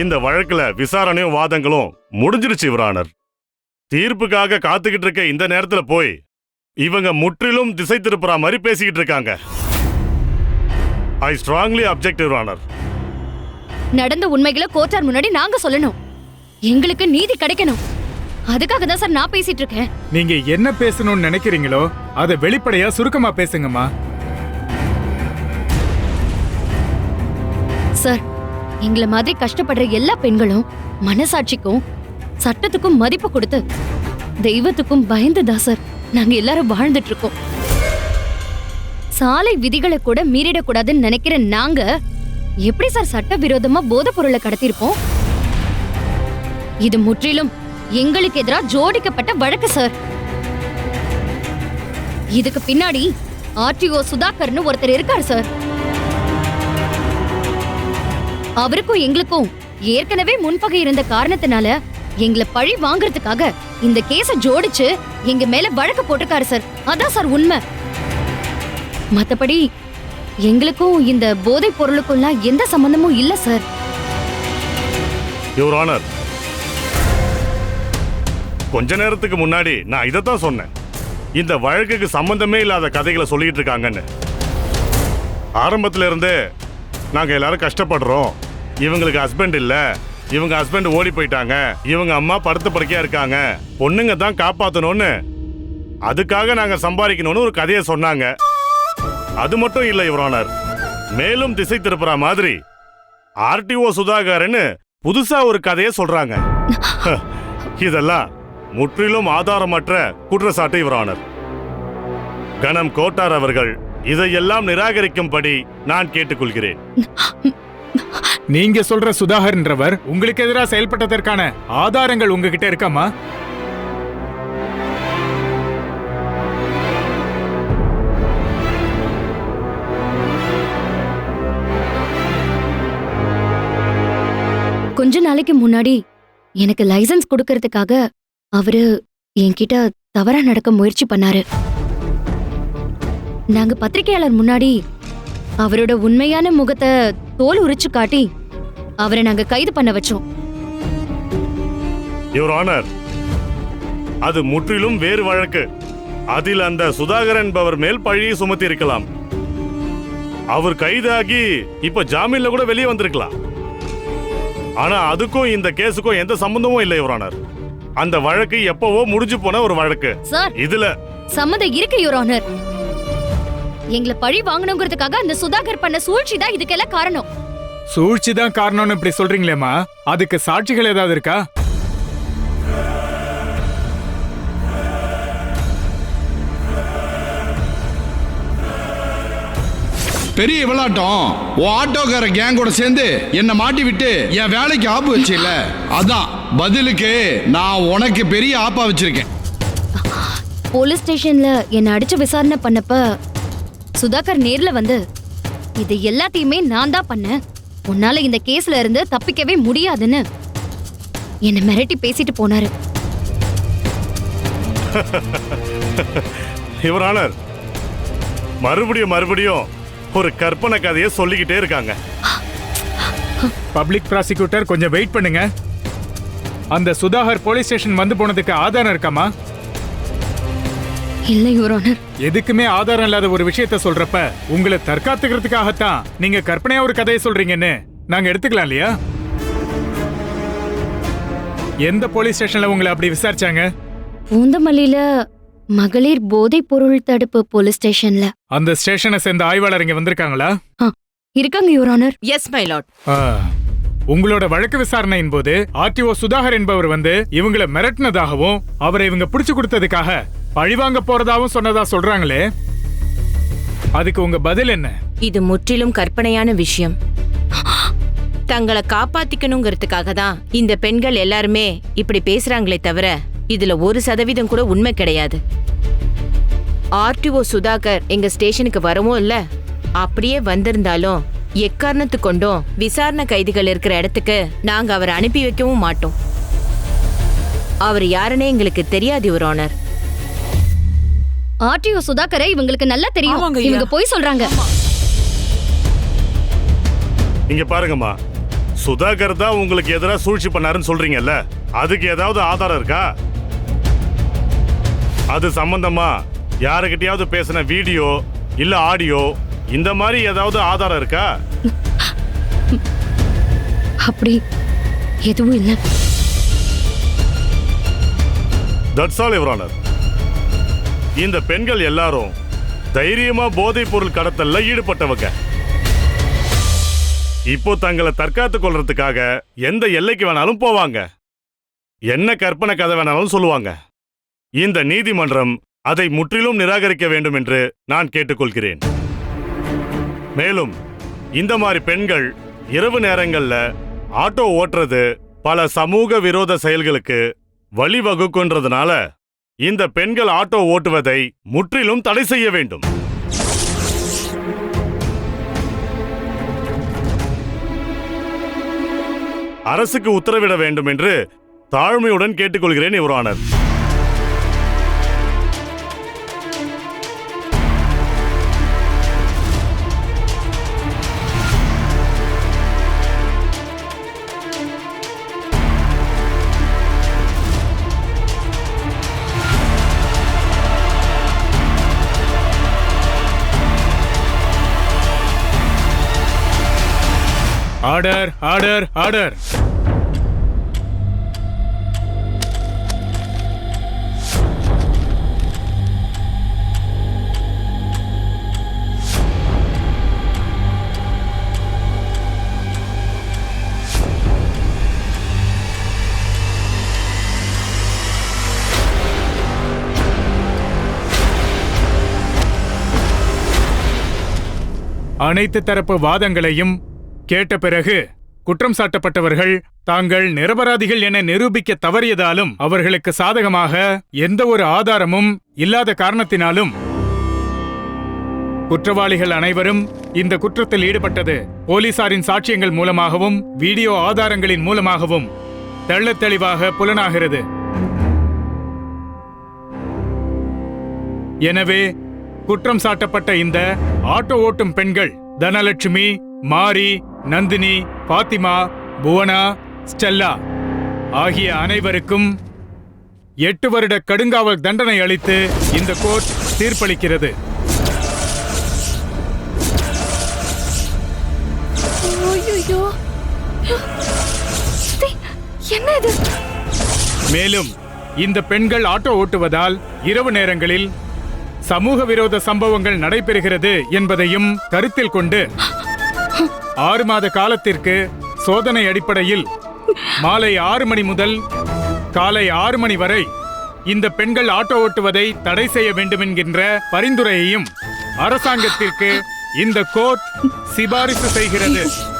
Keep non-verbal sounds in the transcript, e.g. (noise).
இந்த வழக்குல விசாரணையும் வாதங்களும் முடிஞ்சிருச்சு யுவரானர் தீர்ப்புக்காக காத்துக்கிட்டு இருக்க இந்த நேரத்துல போய் இவங்க முற்றிலும் திசை திருப்புற மாதிரி பேசிக்கிட்டு இருக்காங்க. ஐ ஸ்ட்ராங்லி அப்செக்ட் யுவரானர் நடந்த உண்மைகளை கோர்ட்டார் முன்னாடி நாங்க சொல்லணும். எங்களுக்கு நீதி கிடைக்கணும். அதுக்காக தான் சார் நான் பேசிட்டு இருக்கேன். நீங்க என்ன பேசணும்னு நினைக்கிறீங்களோ அதை வெளிப்படையா சுருக்கமா பேசுங்கம்மா. சார் எங்களை மாதிரி கஷ்டப்படுற எல்லா பெண்களும் மனசாட்சிக்கும் சட்டத்துக்கும் மதிப்பு கொடுத்து தெய்வத்துக்கும் பயந்துதான் சார். நாங்க எல்லாரும் வாழ்ந்துட்டு இருக்கோம் சாலை விதிகளை கூட மீறிடக்கூடாதுன்னு நினைக்கிற நாங்க எப்படி சார் சட்டவிரோதமா போதைப் பொருளை கடத்திருப்போம் இது முற்றிலும் எங்களுக்கு எதிரா ஜோடிக்கப்பட்ட வழக்கு சார். இதுக்கு பின்னாடி ஆர்டிஓ சுதாகர்னு ஒருத்தர் இருக்கார் சார். அவருக்கும் எங்களுக்கும் ஏற்கனவே முன்பகை இருந்த காரணத்தினால எங்களை பழி வாங்குறதுக்காக இந்த கேஸ ஜோடிச்சு எங்க மேல வழக்கு போட்டிருக்காரு சார். அதான் சார் உண்மை. மத்தபடி எங்களுக்கும் இந்த போதை பொருளுக்கும்லாம் எந்த சம்பந்தமும் இல்ல சார். யுவர் ஆனர் கொஞ்ச நேரத்துக்கு முன்னாடி நான் இதைத்தான் சொன்னேன். இந்த வழக்குக்கு சம்பந்தமே இல்லாத கதைகளை சொல்லிட்டு இருக்காங்கன்னு. ஆரம்பத்துல இருந்தே நாங்க எல்லாரும் கஷ்டப்படுறோம். இவங்களுக்கு ஹஸ்பண்ட் இல்ல. இவங்க ஹஸ்பண்ட் ஓடி போயிட்டாங்க. இவங்க அம்மா படுத்த படுக்கையா இருக்காங்க. பொண்ணுங்க தான் காப்பாத்தணும்னு. அதுக்காக நாங்க சம்பாதிக்கணும்னு ஒரு கதையை சொன்னாங்க. அது மட்டும் இல்லை யுவர் மேலும் திசை திருப்புற மாதிரி ஆர்டிஓ சுதாகர்னு புதுசா ஒரு கதையை சொல்றாங்க. (laughs) இதெல்லாம் முற்றிலும் ஆதாரமற்ற குற்றச்சாட்டு இவரானர் கணம் கோட்டார் அவர்கள் இதையெல்லாம் நிராகரிக்கும்படி நான் கேட்டுக்கொள்கிறேன். (laughs) நீங்க சொல்ற சுதாகர்ன்றவர் உங்களுக்கு எதிராக செயல்பட்டதற்கான ஆதாரங்கள் உங்ககிட்ட இருக்காமா? கொஞ்ச நாளைக்கு முன்னாடி எனக்கு லைசன்ஸ் கொடுக்கறதுக்காக அவரு என்கிட்ட தவறா நடக்க முயற்சி பண்ணாரு. நாங்க பத்திரிகையாளர் முன்னாடி அவரோட உண்மையான முகத்தை தோல் உரிச்சு காட்டி அவரை நாங்க கைது பண்ண வச்சோம். யுவர் ஆனர் அது முற்றிலும் வேறு வழக்கு. அதில் அந்த சுதாகர் என்பவர் மேல் பழியை சுமத்தி இருக்கலாம் அவர் கைதாகி இப்ப ஜாமீன்ல கூட வெளியே வந்திருக்கலாம். ஆனா அதுக்கும் இந்த கேஸுக்கும் எந்த சம்பந்தமும் இல்லை யுவர் ஆனர் அந்த வழக்கு எப்பவோ முடிஞ்சு போன ஒரு வழக்கு. இதுல சம்மதம் இருக்கு யுவர் ஆனர் எங்களை பழி வாங்கணுங்கிறதுக்காக அந்த சுதாகர் பண்ண சூழ்ச்சி தான் இதுக்கெல்லாம் காரணம். சூழ்ச்சி தான் காரணம்னு இப்படி சொல்றீங்களேம்மா. அதுக்கு சாட்சிகள் ஏதாவது இருக்கா? பெரிய விளாட்டம் உன் ஆட்டோக்கார கேங்கோட சேர்ந்து என்னை மாட்டி விட்டு என் வேலைக்கு ஆப்பு வச்சில்ல அதான் பதிலுக்கு நான் உனக்கு பெரிய ஆப்பா வச்சிருக்கேன். போலீஸ் ஸ்டேஷன்ல என்ன அடிச்சு விசாரணை பண்ணப்ப சுதாகர் நேர்ல வந்து இது எல்லாத்தையுமே நான் தான் பண்ணேன். உன்னால இந்த கேஸ்ல இருந்து தப்பிக்கவே முடியாதுன்னு. என்ன மிரட்டி பேசிட்டு போனாரு. (laughs) யுவர் ஆனர் மறுபடியும் மறுபடியும் ஒரு கற்பனை கதையை சொல்லிக்கிட்டே இருக்காங்க. பப்ளிக் ப்ராசிக்யூட்டர் கொஞ்சம் வெயிட் பண்ணுங்க. அந்த சுதாகர் போலீஸ் ஸ்டேஷன் வந்து போனதுக்கு ஆதாரம் இருக்காமா? இல்ல யுவர் ஆனர் எதுக்குமே ஆதாரம் இல்லாத ஒரு விஷயத்த சொல்றப்ப உங்களை தற்காத்துக்கிறதுக்காகத்தான் நீங்க கற்பனையா ஒரு கதையை சொல்றீங்கன்னு நாங்க எடுத்துக்கலாம் இல்லையா? எந்த போலீஸ் ஸ்டேஷன்ல உங்களை அப்படி விசாரிச்சாங்க? பூந்தமல்லியில மகளிர் போதைப் பொருள் தடுப்பு போலீஸ் ஸ்டேஷன்ல. அந்த ஸ்டேஷனை சேர்ந்த ஆய்வாளர் இங்க வந்திருக்காங்களா? இருக்காங்க your honour yes my lord ஆ. உங்களோட வழக்கு விசாரணையின் போது ஆர்டிஓ சுதாகர் என்பவர் வந்து இவங்களை மிரட்டினதாகவும் அவரை இவங்க பிடிச்சு கொடுத்ததுக்காக பழிவாங்க போறதாவும் சொன்னதா சொல்றாங்களே? அதுக்கு உங்க பதில் என்ன? இது முற்றிலும் கற்பனையான விஷயம். தங்களை காப்பாத்திக்கணுங்கிறதுக்காக தான் இந்த பெண்கள் எல்லாருமே இப்படி பேசுறாங்களே தவிர இதுல ஒரு சதவீதம் கூட உண்மை கிடையாது. ஆர்டிஓ சுதாகர் எங்க ஸ்டேஷனுக்கு வரவும் இல்ல அப்படியே வந்திருந்தாலும் எக்காரணத்து கொண்டும் விசாரணை கைதிகள் இருக்கிற இடத்துக்கு நாங்க அவரை அனுப்பி வைக்கவும் மாட்டோம். அவர் யாருன்னே எங்களுக்கு தெரியாது ஒரு ஆனர். ஆர்டிஓ சுதாகரை இவங்களுக்கு நல்லா தெரியும். இவங்க போய் சொல்றாங்க. இங்க பாருங்கம்மா. சுதாகர் தான் உங்களுக்கு எதிராக சூழ்ச்சி பண்ணாருன்னு சொல்றீங்கல்ல? அதுக்கு ஏதாவது ஆதாரம் இருக்கா? அது சம்பந்தமா யாருக்கிட்டயாவது பேசின வீடியோ இல்ல ஆடியோ இந்த மாதிரி ஏதாவது ஆதாரம் இருக்கா? அப்படி எதுவும் இல்ல. தட்ஸ் ஆல் யுவர் இந்த பெண்கள் எல்லாரும் தைரியமா போதைப் பொருள் கடத்தல்ல ஈடுபட்டவங்க. இப்போ தங்களை தற்காத்துக் கொள்றதுக்காக எந்த எல்லைக்கு வேணாலும் போவாங்க. என்ன கற்பனை கதை வேணாலும் சொல்லுவாங்க. இந்த நீதிமன்றம் அதை முற்றிலும் நிராகரிக்க வேண்டும் என்று நான் கேட்டுக்கொள்கிறேன். மேலும் இந்த மாதிரி பெண்கள் இரவு நேரங்களில் ஆட்டோ ஓட்டுறது பல சமூக விரோத செயல்களுக்கு வழிவகுக்குன்றதுனால இந்த பெண்கள் ஆட்டோ ஓட்டுவதை முற்றிலும் தடை செய்ய வேண்டும். அரசுக்கு உத்தரவிட வேண்டும் என்று தாழ்மையுடன் கேட்டுக்கொள்கிறேன் இவரானர் ஆர்டர் ஆர்டர் ஆர்டர் அனைத்து தரப்பு வாதங்களையும் கேட்ட பிறகு குற்றம் சாட்டப்பட்டவர்கள் தாங்கள் நிரபராதிகள் என நிரூபிக்க தவறியதாலும் அவர்களுக்கு சாதகமாக எந்த ஒரு ஆதாரமும் இல்லாத காரணத்தினாலும் குற்றவாளிகள் அனைவரும் இந்த குற்றத்தில் ஈடுபட்டது. போலீசாரின் சாட்சியங்கள் மூலமாகவும் வீடியோ ஆதாரங்களின் மூலமாகவும் தெள்ளத் தெளிவாக புலனாகிறது. எனவே குற்றம் சாட்டப்பட்ட இந்த ஆட்டோ ஓட்டும் பெண்கள் தனலட்சுமி மாரி நந்தினி பாத்திமா புவனா ஸ்டெல்லா ஆகிய அனைவருக்கும் எட்டு வருட கடுங்காவல் தண்டனை அளித்து இந்த கோர்ட் தீர்ப்பளிக்கிறது. மேலும் இந்த பெண்கள் ஆட்டோ ஓட்டுவதால் இரவு நேரங்களில் சமூக விரோத சம்பவங்கள் நடைபெறுகிறது என்பதையும் கருத்தில் கொண்டு ஆறு மாத காலத்திற்கு சோதனை அடிப்படையில் மாலை ஆறு மணி முதல் காலை ஆறு மணி வரை இந்த பெண்கள் ஆட்டோ ஓட்டுவதை தடை செய்ய வேண்டும் என்கின்ற பரிந்துரையையும் அரசாங்கத்திற்கு இந்த கோர்ட் சிபாரிசு செய்கிறது.